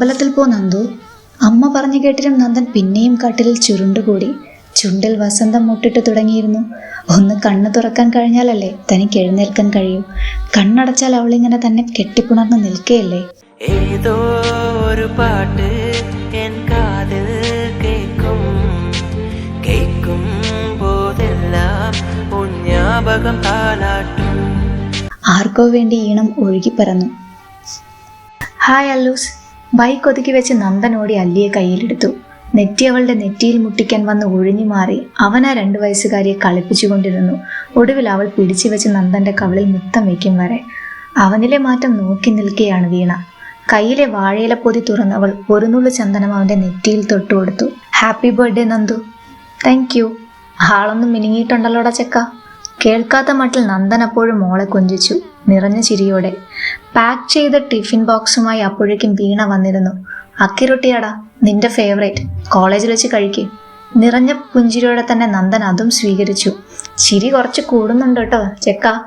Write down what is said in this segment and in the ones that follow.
അമ്പലത്തിൽ പോ നന്ദു. അമ്മ പറഞ്ഞു കേട്ടിരും നന്ദൻ പിന്നെയും കട്ടിലിൽ ചുരുണ്ടുകൂടി ചുണ്ടിൽ വസന്തം മുട്ടിട്ട് തുടങ്ങിയിരുന്നു. ഒന്ന് കണ്ണ് തുറക്കാൻ കഴിഞ്ഞാലല്ലേ തനിക്ക് എഴുന്നേൽക്കാൻ കഴിയൂ. കണ്ണടച്ചാൽ അവളിങ്ങനെ തന്നെ കെട്ടിപ്പുണർന്ന് നിൽക്കുകയല്ലേ? ഏതോ ഒരു പാട്ട് എൻ കാതിൽ കേക്കും കേക്കും പോതെല്ലാം ആർക്കോ വേണ്ടി ഈണം ഒഴുകി പറന്നു ഹായ് അല്ലൂസ്. ബൈക്ക് ഒതുക്കി വെച്ച് നന്ദനോടി അല്ലിയെ കയ്യിലെടുത്തു. നെറ്റി അവളുടെ നെറ്റിയിൽ മുട്ടിക്കാൻ വന്ന് ഒഴിഞ്ഞു മാറി അവൻ ആ രണ്ടു വയസ്സുകാരിയെ കളിപ്പിച്ചുകൊണ്ടിരുന്നു. ഒടുവിൽ അവൾ പിടിച്ചു വെച്ച് നന്ദന്റെ കവളിൽ മുത്തം വയ്ക്കും വരെ. അവനിലെ മാറ്റം നോക്കി നിൽക്കുകയാണ് വീണ. കയ്യിലെ വാഴയില പൊതി തുറന്നവൾ ഒരു നുള്ളു ചന്ദനം അവന്റെ നെറ്റിയിൽ തൊട്ടു കൊടുത്തു. Happy birthday Nandu. Thank you ആളൊന്നും മിനുങ്ങിയിട്ടുണ്ടല്ലോടാ ചെക്ക. കേൾക്കാത്ത മട്ടിൽ നന്ദൻ അപ്പോഴും മോളെ കൊഞ്ചിച്ചു. നിറഞ്ഞ ചിരിയോടെ. പാക്ക് ചെയ്ത ടിഫിൻ ബോക്സുമായി അപ്പോഴേക്കും വീണ വന്നിരുന്നു. അക്കിരൊട്ടിയാടാ നിന്റെ ഫേവറേറ്റ്. കോളേജിൽ വെച്ച് കഴിക്കേ. നിറഞ്ഞ പുഞ്ചിരിയോടെ തന്നെ നന്ദൻ അതും സ്വീകരിച്ചു. ചിരി കുറച്ച് കൂടുന്നുണ്ട് കേട്ടോ ചെക്ക.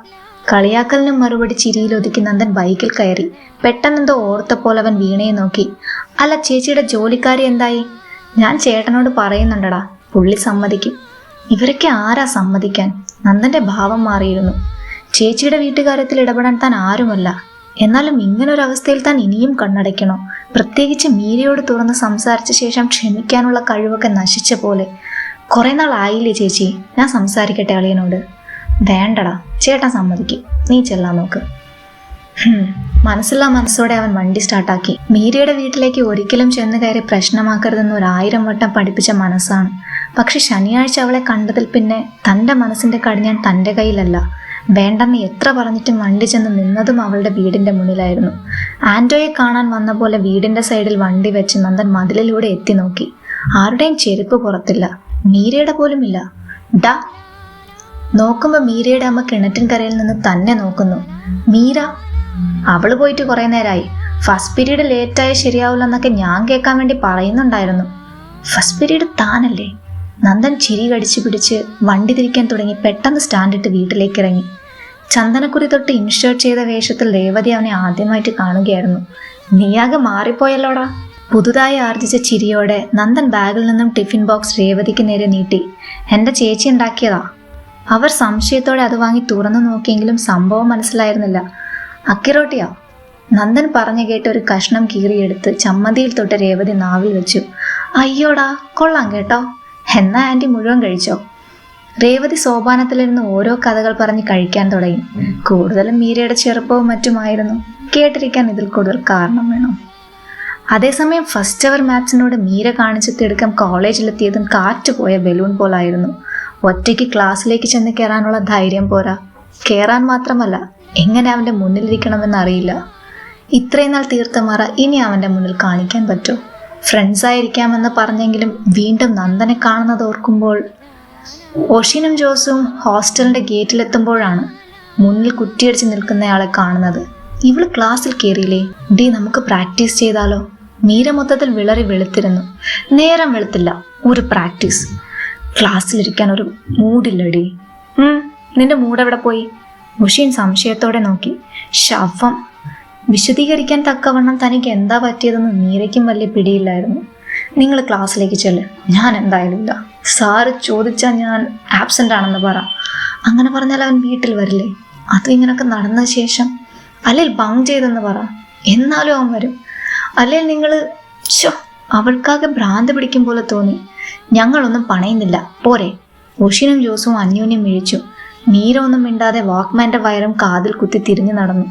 കളിയാക്കലിനും മറുപടി ചിരിയിൽ ഒതുക്കി നന്ദൻ ബൈക്കിൽ കയറി. പെട്ടെന്നെന്തോ ഓർത്തപ്പോൾ അവൻ വീണയെ നോക്കി. അല്ല ചേച്ചിയുടെ ജോലിക്കാരി എന്തായി? ഞാൻ ചേട്ടനോട് പറയുന്നുണ്ടടാ. പുള്ളി സമ്മതിക്കും. ഇവരൊക്കെ ആരാ സമ്മതിക്കാൻ? നന്ദന്റെ ഭാവം മാറിയിരുന്നു. ചേച്ചിയുടെ വീട്ടുകാര്യത്തിൽ ഇടപെടാൻ താൻ ആരുമല്ല. എന്നാലും ഇങ്ങനൊരവസ്ഥയിൽ താൻ ഇനിയും കണ്ണടയ്ക്കണോ. പ്രത്യേകിച്ച് മീരയോട് തുറന്ന് സംസാരിച്ച ശേഷം ക്ഷമിക്കാനുള്ള കഴിവൊക്കെ നശിച്ച പോലെ. കുറെ നാൾ ആയില്ലേ ചേച്ചി ഞാൻ സംസാരിക്കട്ടെ അളിയനോട്. വേണ്ടടാ ചേട്ടൻ സമ്മതിക്കും. നീ ചെല്ലാൻ നോക്ക്. മനസ്സില്ലാ മനസ്സോടെ അവൻ വണ്ടി സ്റ്റാർട്ടാക്കി. മീരയുടെ വീട്ടിലേക്ക് ഒരിക്കലും ചെന്ന് കയറി പ്രശ്നമാക്കരുതെന്ന് ഒരു ആയിരം വട്ടം പഠിപ്പിച്ച മനസ്സാണ്. പക്ഷെ ശനിയാഴ്ച അവളെ കണ്ടതിൽ പിന്നെ തന്റെ മനസ്സിന്റെ കടിഞ്ഞാൻ തന്റെ കയ്യിലല്ല. വേണ്ടെന്ന് എത്ര പറഞ്ഞിട്ടും വണ്ടി ചെന്ന് നിന്നതും അവളുടെ വീടിന്റെ മുന്നിലായിരുന്നു. ആൻഡോയെ കാണാൻ വന്ന പോലെ വീടിന്റെ സൈഡിൽ വണ്ടി വെച്ച് നന്ദൻ മതിലിലൂടെ എത്തി നോക്കി. ആരുടെയും ചെരുപ്പ് പുറത്തില്ല. മീരയുടെ പോലും ഇല്ല. ഡാ നോക്കുമ്പോ മീരയുടെ അമ്മ കിണറ്റിൻകരയിൽ നിന്ന് തന്നെ നോക്കുന്നു. മീര അവൾ പോയിട്ട് കുറെ നേരമായി ഫസ്റ്റ് പീരീഡ് ലേറ്റായ ശരിയാവില്ലെന്നൊക്കെ ഞാൻ കേൾക്കാൻ വേണ്ടി പറയുന്നുണ്ടായിരുന്നു. First period താനല്ലേ? നന്ദൻ ചിരി കടിച്ചു പിടിച്ച് വണ്ടി തിരിക്കാൻ തുടങ്ങി പെട്ടെന്ന് സ്റ്റാൻഡിട്ട് വീട്ടിലേക്ക് ഇറങ്ങി. ചന്ദനക്കുറി തൊട്ട് ഇൻഷേർട്ട് ചെയ്ത വേഷത്തിൽ രേവതി അവനെ ആദ്യമായിട്ട് കാണുകയായിരുന്നു. നീയാകെ മാറിപ്പോയല്ലോടാ. പുതുതായി ആർജിച്ച ചിരിയോടെ നന്ദൻ ബാഗിൽ നിന്നും ടിഫിൻ ബോക്സ് രേവതിക്ക് നേരെ നീട്ടി. എന്റെ ചേച്ചി ഉണ്ടാക്കിയതാ. അവർ സംശയത്തോടെ അത് വാങ്ങി തുറന്നു നോക്കിയെങ്കിലും സംഭവം മനസ്സിലായിരുന്നില്ല. അക്കിറോട്ടിയാ? നന്ദൻ പറഞ്ഞു കേട്ട് ഒരു കഷ്ണം കീറിയെടുത്ത് ചമ്മന്തിയിൽ തൊട്ട് രേവതി നാവിൽ വെച്ചു. അയ്യോടാ കൊള്ളാം കേട്ടോ. എന്നാ ആന്റി മുഴുവൻ കഴിച്ചോ? രേവതി സോപാനത്തിലിരുന്ന് ഓരോ കഥകൾ പറഞ്ഞ് കഴിക്കാൻ തുടങ്ങി. കൂടുതലും മീരയുടെ ചെറുപ്പവും മറ്റുമായിരുന്നു. കേട്ടിരിക്കാൻ ഇതിൽ കൂടുതൽ കാരണം വേണം? അതേസമയം ഫസ്റ്റ് അവർ മാത്സിനോട് മീര കാണിച്ച തിടുക്കം കോളേജിലെത്തിയതും കാറ്റ് പോയ ബലൂൺ പോലായിരുന്നു. ഒറ്റയ്ക്ക് ക്ലാസ്സിലേക്ക് ചെന്ന് കയറാനുള്ള ധൈര്യം പോരാ. കയറാൻ മാത്രമല്ല എങ്ങനെ അവന്റെ മുന്നിലിരിക്കണമെന്ന് അറിയില്ല. ഇത്രയും നാൾ തീർത്ത മറ ഇനി അവന്റെ മുന്നിൽ കാണിക്കാൻ പറ്റുമോ ഫ്രണ്ട്സായിരിക്കാമെന്ന് പറഞ്ഞെങ്കിലും വീണ്ടും നന്ദനെ കാണുന്നത് ഓർക്കുമ്പോൾ ഓഷീനും ജോസും ഹോസ്റ്റലിന്റെ ഗേറ്റിലെത്തുമ്പോഴാണ് മുന്നിൽ കുറ്റിയടിച്ച് നിൽക്കുന്നയാളെ കാണുന്നത്. ഇവൾ ക്ലാസ്സിൽ കയറിയില്ലേ ഡി നമുക്ക് പ്രാക്ടീസ് ചെയ്താലോ? മീര മൊത്തത്തിൽ വിളറി വെളുത്തിരുന്നു. നേരം വെളുത്തില്ല ഒരു പ്രാക്ടീസ്. ക്ലാസ്സിലിരിക്കാൻ ഒരു മൂഡില്ലടി നിന്റെ മൂഡ് എവിടെ പോയി? ഉഷീൻ സംശയത്തോടെ നോക്കി. ശവം വിശദീകരിക്കാൻ തക്കവണ്ണം തനിക്ക് എന്താ പറ്റിയതെന്ന് മീരയ്ക്കും വലിയ പിടിയില്ലായിരുന്നു. നിങ്ങൾ ക്ലാസ്സിലേക്ക് ചെല്ല്. ഞാൻ എന്തായാലും ഇല്ല. സാറ് ചോദിച്ചാൽ ഞാൻ ആബ്സെന്റ് ആണെന്ന് പറ. അങ്ങനെ പറഞ്ഞാൽ അവൻ വീട്ടിൽ വരില്ലേ? അതും ഇങ്ങനൊക്കെ നടന്ന ശേഷം അല്ലെങ്കിൽ ബങ് ചെയ്തെന്ന് പറ. എന്നാലും അവൻ വരും. അല്ലെങ്കിൽ നിങ്ങൾ ഷോ അവൾക്കാകെ ഭ്രാന്ത് പിടിക്കും പോലെ തോന്നി. ഞങ്ങളൊന്നും പണയുന്നില്ല. പോരെ. ഉഷിനും ജോസും അന്യോന്യം മിഴിച്ചു. നീരൊന്നും മിണ്ടാതെ വാക്മാന്റെ വയറും കാതിൽ കുത്തി തിരിഞ്ഞു നടന്നു.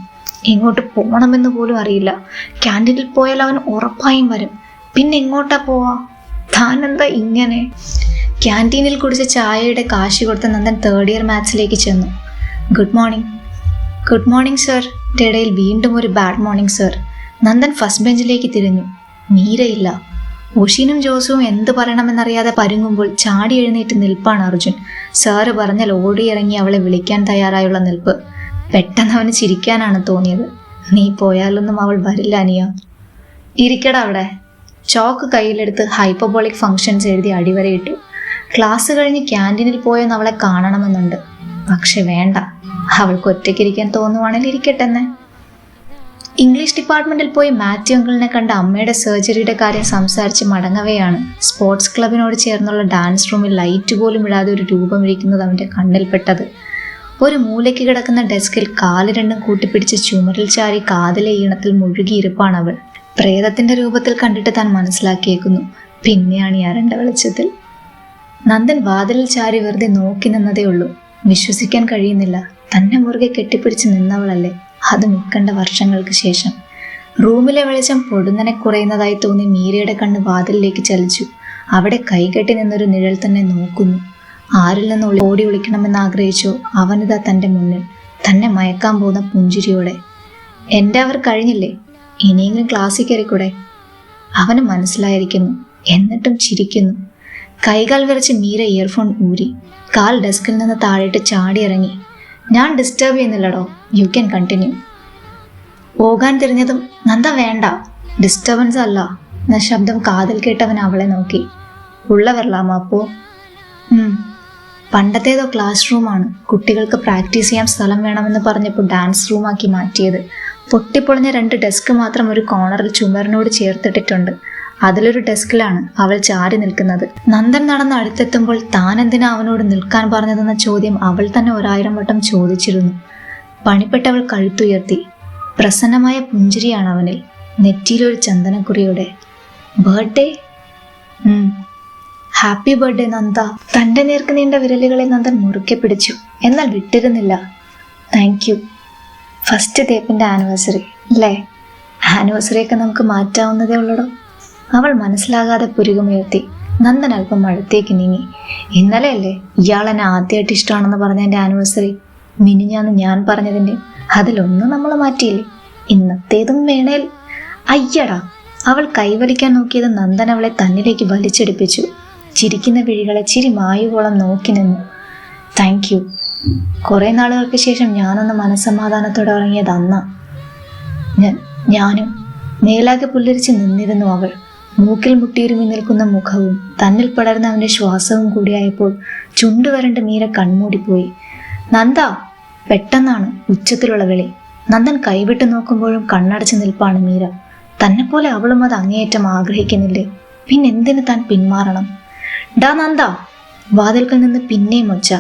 എങ്ങോട്ട് പോകണമെന്ന് പോലും അറിയില്ല. ക്യാന്റീനിൽ പോയാൽ അവൻ ഉറപ്പായും വരും. പിന്നെ എങ്ങോട്ടാ പോവാ? താൻ എന്താ ഇങ്ങനെ ക്യാന്റീനിൽ കുടിച്ച ചായയുടെ കാശ് കൊടുത്ത് നന്ദൻ തേർഡ് ഇയർ മാത്സിലേക്ക് ചെന്നു. Good morning good morning sir ഇടയിൽ വീണ്ടും ഒരു bad morning sir Nandan first ബെഞ്ചിലേക്ക് തിരിഞ്ഞു. മീരയില്ല. ഉഷീനും ജോസും എന്ത് പറയണമെന്നറിയാതെ പരുങ്ങുമ്പോൾ ചാടി എഴുന്നേറ്റ് നിൽപ്പാണ് അർജുൻ. സാറ് പറഞ്ഞാൽ ഓടിയിറങ്ങി അവളെ വിളിക്കാൻ തയ്യാറായുള്ള നിൽപ്പ്. പെട്ടെന്ന് അവന് ചിരിക്കാനാണ് തോന്നിയത്. നീ പോയാലൊന്നും അവൾ വരില്ല അനിയ. ഇരിക്കട അവിടെ. ചോക്ക് കയ്യിലെടുത്ത് ഹൈപ്പബോളിക് ഫങ്ഷൻസ് എഴുതി അടിവരയിട്ടു. ക്ലാസ് കഴിഞ്ഞ് ക്യാന്റീനിൽ പോയെന്ന് അവളെ കാണണമെന്നുണ്ട്. പക്ഷെ വേണ്ട. അവൾക്ക് ഒറ്റയ്ക്കിരിക്കാൻ തോന്നുവാണെങ്കിൽ ഇരിക്കട്ടെന്നെ. ഇംഗ്ലീഷ് ഡിപ്പാർട്ട്മെന്റിൽ പോയി മാത്യു അങ്കിളിനെ കണ്ട അമ്മയുടെ സർജറിയുടെ കാര്യം സംസാരിച്ച് മടങ്ങവെയാണ്. സ്പോർട്സ് ക്ലബിനോട് ചേർന്നുള്ള ഡാൻസ് റൂമിൽ ലൈറ്റ് പോലും ഇടാതെ ഒരു രൂപം ഇരിക്കുന്നത് അവന്റെ കണ്ണിൽപ്പെട്ടത് ഒരു മൂലയ്ക്ക് കിടക്കുന്ന ഡെസ്കിൽ കാൽ രണ്ടും കൂട്ടിപ്പിടിച്ച് ചുമരിൽ ചാരി കാതിലെ ഈണത്തിൽ മുഴുകിയിരിപ്പാണ് അവൾ. പ്രേതത്തിന്റെ രൂപത്തിൽ കണ്ടിട്ട് താൻ മനസ്സിലാക്കിയേക്കുന്നു. പിന്നെയാണ് ഈ അരണ്ട വെളിച്ചത്തിൽ. നന്ദൻ വാതിലിൽ ചാരി വെറുതെ നോക്കി നിന്നതേ ഉള്ളൂ. വിശ്വസിക്കാൻ കഴിയുന്നില്ല. തന്നെ മുറുകെ കെട്ടിപ്പിടിച്ച് നിന്നവളല്ലേ? അത് നിൽക്കേണ്ട വർഷങ്ങൾക്ക് ശേഷം. റൂമിലെ വെളിച്ചം പൊടുന്നനെ കുറയുന്നതായി തോന്നി മീരയുടെ കണ്ണ് വാതിലിലേക്ക് ചലിച്ചു. അവിടെ കൈകെട്ടി നിന്നൊരു നിഴൽ തന്നെ നോക്കുന്നു. ആരിൽ നിന്ന് ഓടി വിളിക്കണമെന്ന് ആഗ്രഹിച്ചോ. അവനിതാ തന്റെ മുന്നിൽ. തന്നെ മയക്കാൻ പോകുന്ന പുഞ്ചിരിയോടെ. എന്റെ അവർ കഴിഞ്ഞില്ലേ? ഇനിയെങ്കിലും ക്ലാസ്സിൽ കയറിക്കൂടെ അവന് മനസ്സിലായിരിക്കുന്നു. എന്നിട്ടും ചിരിക്കുന്നു. കൈകാൽ വിറച്ച് മീര ഇയർഫോൺ ഊരി. കാൽ ഡെസ്കിൽ നിന്ന് താഴേട്ട് ചാടിയിറങ്ങി. ഞാൻ ഡിസ്റ്റർബ് ചെയ്യുന്നില്ലടോ. യു ക്യാൻ കണ്ടിന്യൂ പോകാൻ തിരിഞ്ഞതും നന്ദ വേണ്ട. ഡിസ്റ്റർബൻസ് അല്ല എന്ന ശബ്ദം കാതിൽ കേട്ടവൻ അവളെ നോക്കി. ഉള്ള വരലാമോ അപ്പോ. പണ്ടത്തേതോ ക്ലാസ് റൂമാണ് കുട്ടികൾക്ക് പ്രാക്ടീസ് ചെയ്യാൻ സ്ഥലം വേണമെന്ന് പറഞ്ഞപ്പോൾ ഡാൻസ് റൂമാക്കി മാറ്റിയത്. പൊട്ടിപ്പൊളിഞ്ഞ രണ്ട് ഡെസ്ക് മാത്രം ഒരു കോണറിൽ ചുമരിനോട് ചേർത്തിട്ടിട്ടുണ്ട്. അതിലൊരു ഡെസ്കിലാണ് അവൾ ചാരി നിൽക്കുന്നത്. നന്ദൻ നടന്ന് അടുത്തെത്തുമ്പോൾ താൻ എന്തിനാ അവനോട് നിൽക്കാൻ പറഞ്ഞതെന്ന ചോദ്യം അവൾ തന്നെ ഒരായിരം വട്ടം ചോദിച്ചിരുന്നു. പണിപ്പെട്ടവൾ കഴുത്തുയർത്തി. പ്രസന്നമായ പുഞ്ചിരിയാണ് അവനിൽ. നെറ്റിയിലൊരു ചന്ദനക്കുറിയുടെ. ബർത്ത്ഡേ ഹാപ്പി ബർത്ത്ഡേ നന്ദ തന്റെ നേർക്ക് നീണ്ട വിരലുകളെ നന്ദൻ മുറുക്കെ പിടിച്ചു. എന്നാൽ വിട്ടിരുന്നില്ല. താങ്ക് യു ഫസ്റ്റ് തേപ്പിന്റെ ആനിവേഴ്സറി അല്ലേ? ആനിവേഴ്സറിയൊക്കെ നമുക്ക് മാറ്റാവുന്നതേ ഉള്ളടോ? അവൾ മനസ്സിലാകാതെ പുരുകമുയർത്തി. നന്ദൻ അല്പം അടുത്തേക്ക് നീങ്ങി. ഇന്നലെ അല്ലേ ഇയാൾ എന്നെ ആദ്യമായിട്ട് ഇഷ്ടമാണെന്ന് പറഞ്ഞ എന്റെ ആനിവേഴ്സറി മിനിഞ്ഞാന്ന് ഞാൻ പറഞ്ഞതിന്റെ അതിലൊന്നും നമ്മൾ മാറ്റിയില്ലേ? ഇന്നത്തേതും വേണേൽ. അയ്യടാ അവൾ കൈവലിക്കാൻ നോക്കിയത് നന്ദൻ അവളെ തന്നിലേക്ക് വലിച്ചെടുപ്പിച്ചു. ചിരിക്കുന്ന വിഴികളെ ചിരി മായുവോളം നോക്കി നിന്നു. താങ്ക് യു കുറെ നാളുകൾക്ക് ശേഷം ഞാനൊന്ന് മനസ്സമാധാനത്തോടെ ഉറങ്ങിയത് അന്ന. ഞാനും മേലാകെ പുല്ലരിച്ച് നിന്നിരുന്നു അവൾ. മൂക്കിൽ മുട്ടിയിരുമി നിൽക്കുന്ന മുഖവും തന്നിൽ പടർന്ന അവന്റെ ശ്വാസവും കൂടിയായപ്പോൾ ചുണ്ടുവരണ്ട് മീര കൺമൂടിപ്പോയി. നന്ദ പെട്ടെന്നാണ് ഉച്ചത്തിലുള്ള വിളി. നന്ദൻ കൈവിട്ട് നോക്കുമ്പോഴും കണ്ണടച്ച് നിൽപ്പാണ് മീര. തന്നെ പോലെ അവളും അത് അങ്ങേയറ്റം ആഗ്രഹിക്കുന്നില്ലേ? പിന്നെന്തിന് താൻ പിന്മാറണം? ഡാ നന്ദ വാതിൽക്കൽ നിന്ന് പിന്നെയും ഒച്ച.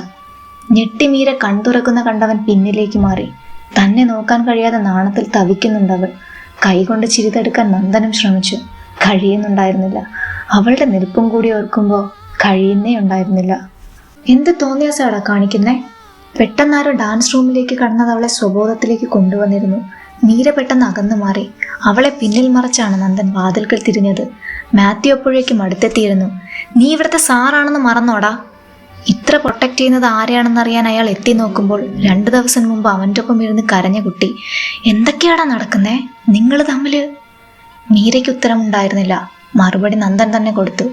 ഞെട്ടിമീര കൺതുറക്കുന്ന കണ്ടവൻ പിന്നിലേക്ക് മാറി. തന്നെ നോക്കാൻ കഴിയാതെ നാണത്തിൽ തവിക്കുന്നുണ്ടവൾ. കൈകൊണ്ട് ചിരിതെടുക്കാൻ നന്ദനം ശ്രമിച്ചു. കഴിയുന്നുണ്ടായിരുന്നില്ല. അവളുടെ നിൽപ്പും കൂടി ഓർക്കുമ്പോൾ കഴിയുന്നേ ഉണ്ടായിരുന്നില്ല. എന്ത് തോന്നിയാസാടാ കാണിക്കുന്നേ? പെട്ടെന്നാരോ ഡാൻസ് റൂമിലേക്ക് കടന്നത് അവളെ സ്വബോധത്തിലേക്ക് കൊണ്ടുവന്നിരുന്നു. മീര പെട്ടെന്ന് അകന്നു മാറി. അവളെ പിന്നിൽ മറച്ചാണ് നന്ദൻ വാതിൽക്കൽ തിരിഞ്ഞത്. മാത്യു അപ്പോഴേക്കും അടുത്തെത്തിയിരുന്നു. നീ ഇവിടുത്തെ സാറാണെന്ന് മറന്നോടാ. ഇത്ര പ്രൊട്ടക്ട് ചെയ്യുന്നത് ആരെയാണെന്നറിയാൻ അയാൾ എത്തി നോക്കുമ്പോൾ രണ്ട് ദിവസം മുമ്പ് അവന്റെ ഒപ്പം ഇരുന്ന് കരഞ്ഞ കുട്ടി എന്തൊക്കെയാടാ നടക്കുന്നേ? നിങ്ങൾ തമ്മിൽ മീരയ്ക്ക് ഉത്തരമുണ്ടായിരുന്നില്ല. മറുപടി നന്ദൻ തന്നെ കൊടുത്തു.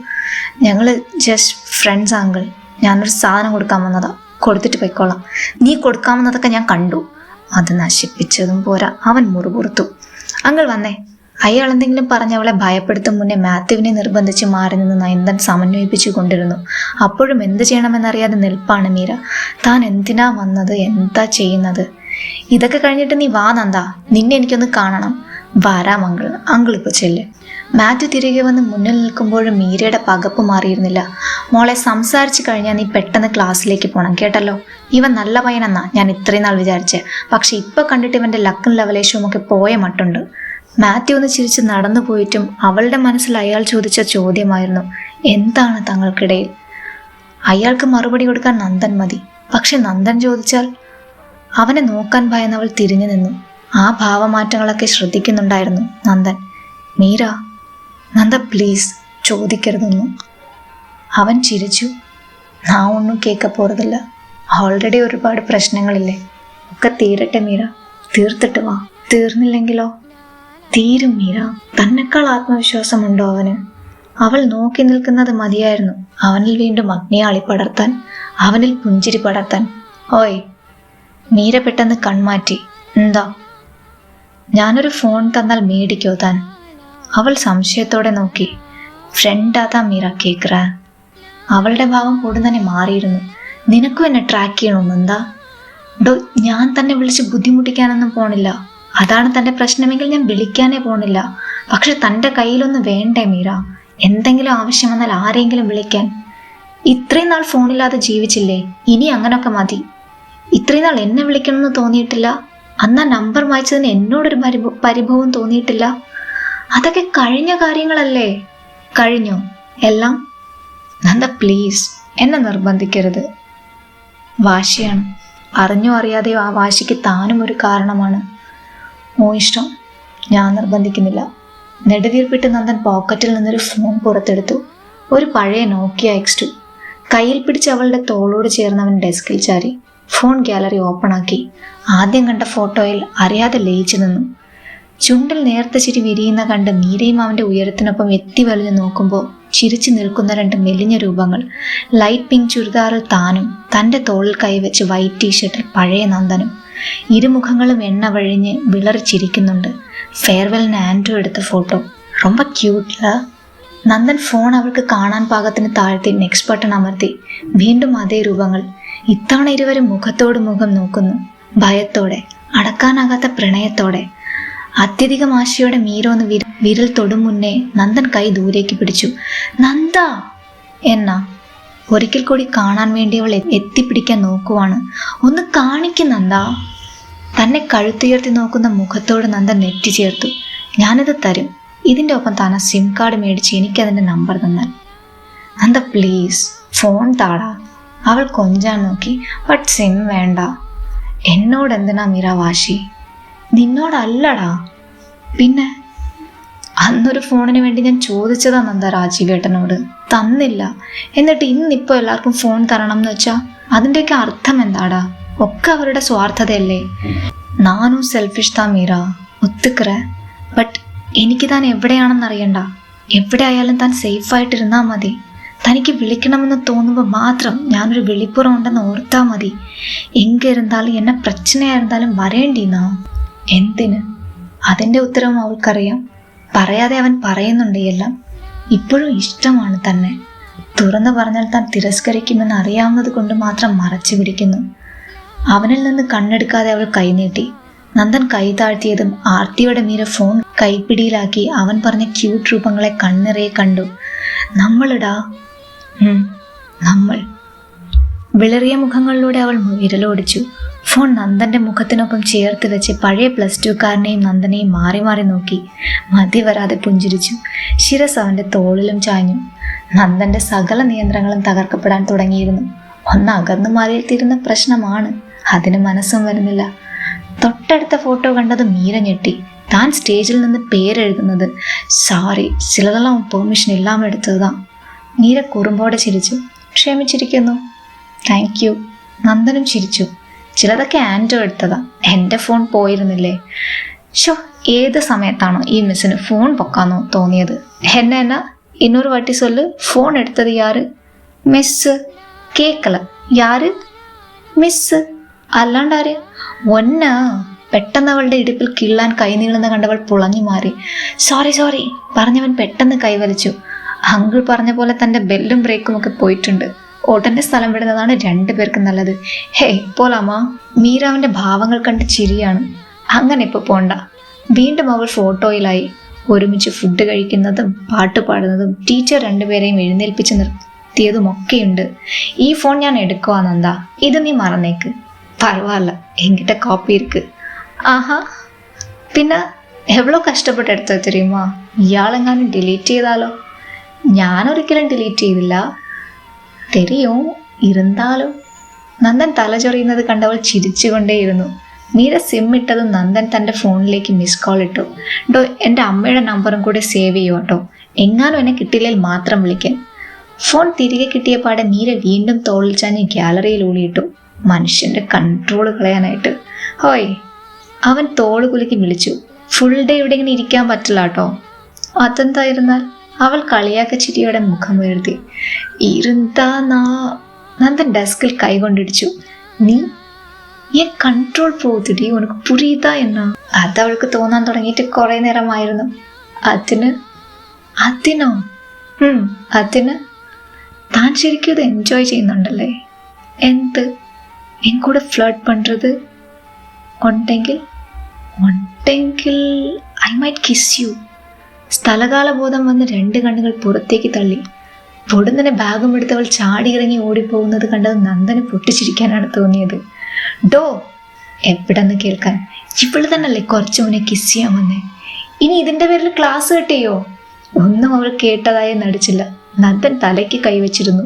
ഞങ്ങൾ ജസ്റ്റ് ഫ്രണ്ട്സ് ആങ്കിൾ ഞാനൊരു സാധനം കൊടുക്കാൻ വന്നതാ. കൊടുത്തിട്ട് പൊയ്ക്കോളാം. നീ കൊടുക്കാമെന്നതൊക്കെ ഞാൻ കണ്ടു. അത് നശിപ്പിച്ചതും പോരാ. അവൻ മുറുപുറത്തു അങ്കിൾ വന്നേ. അയാൾ എന്തെങ്കിലും പറഞ്ഞ് അവളെ ഭയപ്പെടുത്തും മുന്നേ മാത്യുവിനെ നിർബന്ധിച്ച് മാറി നിന്ന് നയന്തൻ സമന്വയിപ്പിച്ചു കൊണ്ടിരുന്നു. അപ്പോഴും എന്ത് ചെയ്യണമെന്നറിയാതെ നിൽപ്പാണ് മീര. താൻ എന്തിനാ വന്നത്? എന്താ ചെയ്യുന്നത്? ഇതൊക്കെ കഴിഞ്ഞിട്ട് നീ വാ നന്ദ. നിന്നെ എനിക്കൊന്ന് കാണണം. വരാം അങ്കിൾ അങ്കിൾ ഇപ്പോൾ ചെല്ല്. മാത്യു തിരികെ വന്ന് മുന്നിൽ നിൽക്കുമ്പോഴും മീരയുടെ പകപ്പ് മാറിയിരുന്നില്ല. മോളെ സംസാരിച്ചു കഴിഞ്ഞാൽ നീ പെട്ടെന്ന് ക്ലാസ്സിലേക്ക് പോകണം കേട്ടല്ലോ? ഇവൻ നല്ല പയ്യനെന്നാ ഞാൻ ഇത്രയും നാൾ വിചാരിച്ചേ. പക്ഷെ ഇപ്പൊ കണ്ടിട്ട് ഇവന്റെ ലക്കും ലവലേശവും ഒക്കെ പോയ മട്ടുണ്ട്. മാത്യു ഒന്ന് ചിരിച്ച് നടന്നു പോയിട്ടും അവളുടെ മനസ്സിൽ അയാൾ ചോദിച്ച ചോദ്യമായിരുന്നു എന്താണ് തങ്ങൾക്കിടയിൽ? അയാൾക്ക് മറുപടി കൊടുക്കാൻ നന്ദൻ മതി. പക്ഷെ നന്ദൻ ചോദിച്ചാൽ? അവനെ നോക്കാൻ ഭയന്നവൾ തിരിഞ്ഞു നിന്നു. ആ ഭാവമാറ്റങ്ങളൊക്കെ ശ്രദ്ധിക്കുന്നുണ്ടായിരുന്നു നന്ദൻ. മീര നന്ദ പ്ലീസ് ചോദിക്കരുതൊന്നും. അവൻ ചിരിച്ചു. നാ ഒന്നും കേൾക്ക പോറതില്ല. ഓൾറെഡി ഒരുപാട് പ്രശ്നങ്ങളില്ലേ. ഒക്കെ തീരട്ടെ മീര. തീർത്തിട്ട് വാ. തീർന്നില്ലെങ്കിലോ? തീരും മീര. തന്നെക്കാൾ ആത്മവിശ്വാസമുണ്ടോ അവന്? അവൾ നോക്കി നിൽക്കുന്നത് മതിയായിരുന്നു. അവനിൽ വീണ്ടും അഗ്നിയാളി പടർത്താൻ അവനിൽ പുഞ്ചിരി പടർത്താൻ. ഓയ് മീര പെട്ടെന്ന് കൺമാറ്റി. എന്താ? ഞാനൊരു ഫോൺ തന്നാൽ മേടിക്കോ താൻ? അവൾ സംശയത്തോടെ നോക്കി. ഫ്രണ്ടാതാ മീര കേക്കുറ. അവളുടെ ഭാവം കൂടുതനെ മാറിയിരുന്നു. നിനക്കും എന്നെ ട്രാക്ക് ചെയ്യണമെന്നെന്താ ഡോ ഞാൻ തന്നെ വിളിച്ച് ബുദ്ധിമുട്ടിക്കാനൊന്നും പോണില്ല. അതാണ് തന്റെ പ്രശ്നമെങ്കിൽ ഞാൻ വിളിക്കാനേ പോണില്ല. പക്ഷെ തന്റെ കയ്യിലൊന്നും വേണ്ടേ മീര? എന്തെങ്കിലും ആവശ്യം വന്നാൽ ആരെങ്കിലും വിളിക്കാൻ. ഇത്രയും നാൾ ഫോണില്ലാതെ ജീവിച്ചില്ലേ? ഇനി അങ്ങനൊക്കെ മതി. ഇത്രയും നാൾ എന്നെ വിളിക്കണമെന്ന് തോന്നിയിട്ടില്ല. അന്ന് ആ നമ്പർ വായിച്ചതിന് എന്നോടൊരു പരിഭ പരിഭവം തോന്നിയിട്ടില്ല. അതൊക്കെ കഴിഞ്ഞ കാര്യങ്ങളല്ലേ? കഴിഞ്ഞു. എല്ലാം. നന്ദ പ്ലീസ്. എന്നെ നിർബന്ധിക്കരുത്. വാശിയാണ്. അറിഞ്ഞോ അറിയാതെയോ ആ വാശിക്ക് താനും ഒരു കാരണമാണ്. ഓ ഇഷ്ടം ഞാൻ നിർബന്ധിക്കുന്നില്ല. നെടുവീർപ്പിട്ട് നന്ദൻ പോക്കറ്റിൽ നിന്നൊരു ഫോൺ പുറത്തെടുത്തു. ഒരു പഴയ നോക്കിയ എക്സ് ടു. കയ്യിൽ പിടിച്ച് അവളുടെ തോളോട് ചേർന്നവൻ ഡെസ്കിൽ ചാരി. ഫോൺ ഗാലറി ഓപ്പൺ ആക്കി ആദ്യം കണ്ട ഫോട്ടോയിൽ അറിയാതെ ലയിച്ചു നിന്നു. ചുണ്ടിൽ നേർത്ത ചിരി വിരിയുന്ന കണ്ട് മീരയും അവന്റെ ഉയരത്തിനൊപ്പം എത്തി വലിഞ്ഞു നോക്കുമ്പോൾ ചിരിച്ചു നിൽക്കുന്ന രണ്ട് മെലിഞ്ഞ രൂപങ്ങൾ. ലൈറ്റ് പിങ്ക് ചുരിദാറിൽ താനും തന്റെ തോളിൽ കൈവച്ച് വൈറ്റ് ടീഷർട്ടിൽ പഴയ നന്ദനും. ഇരുമുഖങ്ങളും എണ്ണ വഴിഞ്ഞ് വിളറി ചിരിക്കുന്നുണ്ട് ഫെയർവെല്ലിന് ആൻഡ്രോ എടുത്ത ഫോട്ടോ ரொம்ப ക്യൂട്ട്ല നന്ദൻ ഫോൺ അവൾക്ക് കാണാൻ പാകത്തിന് താഴ്ത്തി നെക്സ്റ്റ് ബട്ടൺ അമർത്തി വീണ്ടും അതേ രൂപങ്ങൾ ഇത്തവണ ഇരുവരും മുഖത്തോട് മുഖം നോക്കുന്നു ഭയത്തോടെ അടക്കാനാകാത്ത പ്രണയത്തോടെ അത്യധികം ആശയോടെ മീരോന്ന് വിര വിരൽ തൊടും മുന്നേ നന്ദൻ കൈ ദൂരേക്ക് പിടിച്ചു നന്ദ എന്നാ ഒരിക്കൽ കൂടി കാണാൻ വേണ്ടി അവൾ എത്തിപ്പിടിക്കാൻ നോക്കുവാണ്. ഒന്ന് കാണിക്കും നന്ദ തന്നെ കഴുത്തുയർത്തി നോക്കുന്ന മുഖത്തോട് നന്ദ നെറ്റി ചേർത്തു. ഞാനിത് തരും. ഇതിന്റെ ഒപ്പം താൻ ആ സിം കാർഡ് മേടിച്ച് എനിക്കതിന്റെ നമ്പർ തന്നാൽ. നന്ദ പ്ലീസ് ഫോൺ താടാ. അവൾ കൊഞ്ചാൻ നോക്കി. ബട്ട് സിം വേണ്ട. എന്നോട് എന്തിനാ മീര വാശി? നിന്നോടല്ലടാ. പിന്നെ? അന്നൊരു ഫോണിന് വേണ്ടി ഞാൻ ചോദിച്ചതാണ് എന്താ രാജീവ് രാജീവേട്ടനോട്? തന്നില്ല. എന്നിട്ട് ഇന്നിപ്പോ എല്ലാവർക്കും ഫോൺ തരണം എന്ന് വെച്ചാ അതിന്റെയൊക്കെ അർത്ഥം എന്താടാ? ഒക്കെ അവരുടെ സ്വാർത്ഥതയല്ലേ? നാനും സെൽഫിഷ് താ മീറ ഒത്തുക്കറ. ബട്ട് എനിക്ക് താൻ എവിടെയാണെന്ന് അറിയണ്ട. എവിടെ ആയാലും താൻ സേഫായിട്ടിരുന്നാൽ മതി. തനിക്ക് വിളിക്കണമെന്ന് തോന്നുമ്പോൾ മാത്രം ഞാനൊരു വിളിപ്പുറം ഉണ്ടെന്ന് ഓർത്താൽ മതി. എങ്ക ഇരുന്നാലും എന്നെ പ്രശ്നമായിരുന്നാലും വരേണ്ടിന്നാ? എന്തിന്? അതിന്റെ ഉത്തരവും അവൾക്കറിയാം. പറയാതെ അവൻ പറയുന്നുണ്ട് എല്ലാം. ഇപ്പോഴും ഇഷ്ടമാണ് തന്നെ. തുറന്നു പറഞ്ഞാൽ താൻ തിരസ്കരിക്കുമെന്ന് അറിയാവുന്നത് കൊണ്ട് മാത്രം മറച്ചു പിടിക്കുന്നു. അവനിൽ നിന്ന് കണ്ണെടുക്കാതെ അവൾ കൈനീട്ടി നന്ദൻ കൈ താഴ്ത്തിയതും ആർത്തിയുടെ മീര ഫോൺ കൈപ്പിടിയിലാക്കി അവൻ പറഞ്ഞ ക്യൂട്ട് രൂപങ്ങളെ കണ്ണിറയെ കണ്ടു. നമ്മളിടാ. നമ്മൾ. വിളറിയ മുഖങ്ങളിലൂടെ അവൾ വിരലോടിച്ചു. ഫോൺ നന്ദന്റെ മുഖത്തിനൊപ്പം ചേർത്ത് വെച്ച് പഴയ പ്ലസ് ടുക്കാരനെയും നന്ദനെയും മാറി മാറി നോക്കി. മതി വരാതെ പുഞ്ചിരിച്ചു. ശിരസ് അവന്റെ തോളിലും ചാഞ്ഞു. നന്ദന്റെ സകല നിയന്ത്രണങ്ങളും തകർക്കപ്പെടാൻ തുടങ്ങിയിരുന്നു. ഒന്ന് അകന്നു മാറിയെത്തിയിരുന്ന പ്രശ്നമാണ്. അതിന് മനസ്സും വരുന്നില്ല. തൊട്ടടുത്ത ഫോട്ടോ കണ്ടത് മീര ഞെട്ടി. താൻ സ്റ്റേജിൽ നിന്ന് പേരെഴുതുന്നത്. സാറി ചിലതെല്ലാം പെർമിഷൻ എല്ലാം എടുത്തതാണ് മീര കുറുമ്പോടെ ചിരിച്ചു. ക്ഷമിച്ചിരിക്കുന്നു. താങ്ക് യു നന്ദനും ചിരിച്ചു ചിലതൊക്കെ ആൻഡോ എടുത്തതാ എൻ്റെ ഫോൺ പോയിരുന്നില്ലേ ഷോ ഏത് സമയത്താണോ ഈ മിസ്സിന് ഫോൺ പൊക്കാന്നോ തോന്നിയത് എന്നെ എന്നാ இன்னொரு வாட்டி சொல்லு ஃபோன் எடுத்தது யாரு மிஸ்ஸு கேட்கல யாரு മിസ് അല്ലാണ്ടാര് ഒന്ന പെട്ടെന്ന് അവളുടെ ഇടുപ്പിൽ കിള്ളാൻ കൈ നീളുന്ന കണ്ടവൾ പുളഞ്ഞു മാറി സോറി സോറി പറഞ്ഞവൻ പെട്ടെന്ന് കൈവലിച്ചു അങ്കിൾ പറഞ്ഞ പോലെ തന്റെ ബെല്ലും ബ്രേക്കും ഒക്കെ പോയിട്ടുണ്ട് ഓട്ടന്റെ സ്ഥലം വിടുന്നതാണ് രണ്ടുപേർക്കും നല്ലത്. ഹേ പോലാമാ മീരാവിന്റെ ഭാവങ്ങൾ കണ്ട് ചിരിയാണ്. അങ്ങനെ ഇപ്പൊ പോണ്ട. വീണ്ടും അവൾ ഫോട്ടോയിലായി. ഒരുമിച്ച് ഫുഡ് കഴിക്കുന്നതും പാട്ട് പാടുന്നതും ടീച്ചർ രണ്ടുപേരെയും എഴുന്നേൽപ്പിച്ച് നിർത്തിയതുമൊക്കെയുണ്ട് ഈ ഫോൺ ഞാൻ എടുക്കുക ഇത് നീ മറന്നേക്ക്. പരവാല്ല എങ്കിട്ട കോപ്പി ഇരിക്ക്. ആഹാ. പിന്നെ എവളോ കഷ്ടപ്പെട്ട് എടുത്തത് തരുമോ ഇയാളെങ്ങാനും ഡിലീറ്റ് ചെയ്താലോ? ഞാനൊരിക്കലും ഡിലീറ്റ് ചെയ്തില്ല. തെരിയും ഇരുന്നാലോ? നന്ദൻ തലചൊറിയുന്നത് കണ്ടവൾ ചിരിച്ചുകൊണ്ടേയിരുന്നു. മീര സിം ഇട്ടതും നന്ദൻ തന്റെ ഫോണിലേക്ക് മിസ് കോൾ ഇട്ടു. ഡോ എന്റെ അമ്മയുടെ നമ്പറും കൂടെ സേവ് ചെയ്യൂ കേട്ടോ എങ്ങാനും എന്നെ കിട്ടിയില്ലെങ്കിൽ മാത്രം വിളിക്കാൻ. ഫോൺ തിരികെ കിട്ടിയ പാടെ മീര വീണ്ടും തോളിൽ ചാഞ്ഞ് ഗ്യാലറിയിൽ ഊളിയിട്ടു. മനുഷ്യന്റെ കൺട്രോൾ കളയാനായിട്ട്. ഹോയ് അവൻ തോൾ കുലുക്കി വിളിച്ചു. ഫുൾ ഡേ ഇവിടെ ഇങ്ങനെ ഇരിക്കാൻ പറ്റില്ല കേട്ടോ അതെന്തായിരുന്നാൽ? അവൾ കളിയാക്ക ചിരിയോടെ മുഖമുയർത്തി ഇരുന്താ നന്ദൻ ഡെസ്കിൽ കൈകൊണ്ടിടിച്ചു നീ ഏ കൺട്രോൾ പോകത്തിടി ഉനക്ക് പുരിയതാ എന്നാ? അത് അവൾക്ക് തോന്നാൻ തുടങ്ങിയിട്ട് കുറേ നേരമായിരുന്നു. അതിന് അതിനോ? അതിന്. താൻ ശരിക്കും ഇത് എൻജോയ് ചെയ്യുന്നുണ്ടല്ലേ? എന്ത്? എൻകൂടെ കൂടെ പണ്ടത്? ഉണ്ടെങ്കിൽ ഉണ്ടെങ്കിൽ ഐ മൈറ്റ് കിസ് യു സ്ഥലകാലബോധം വന്ന് രണ്ട് കണ്ണുകൾ പുറത്തേക്ക് തള്ളി. പൊടുന്നനെ ബാഗും എടുത്തവൾ ചാടിയിറങ്ങി ഓടിപ്പോകുന്നത് കണ്ടത് നന്ദന് പൊട്ടിച്ചിരിക്കാനാണ് തോന്നിയത്. ഡോ എവിടെന്ന് കേൾക്കാൻ? ഇവൾ തന്നല്ലേ കുറച്ചു മുന്നേ കിസ് ചെയ്യാൻ വന്നേ. ഇനി ഇതിന്റെ പേരിൽ ക്ലാസ് കെട്ടിയോ ഒന്നും അവൾ കേട്ടതായി നടിച്ചില്ല. നന്ദൻ തലയ്ക്ക് കൈവച്ചിരുന്നു.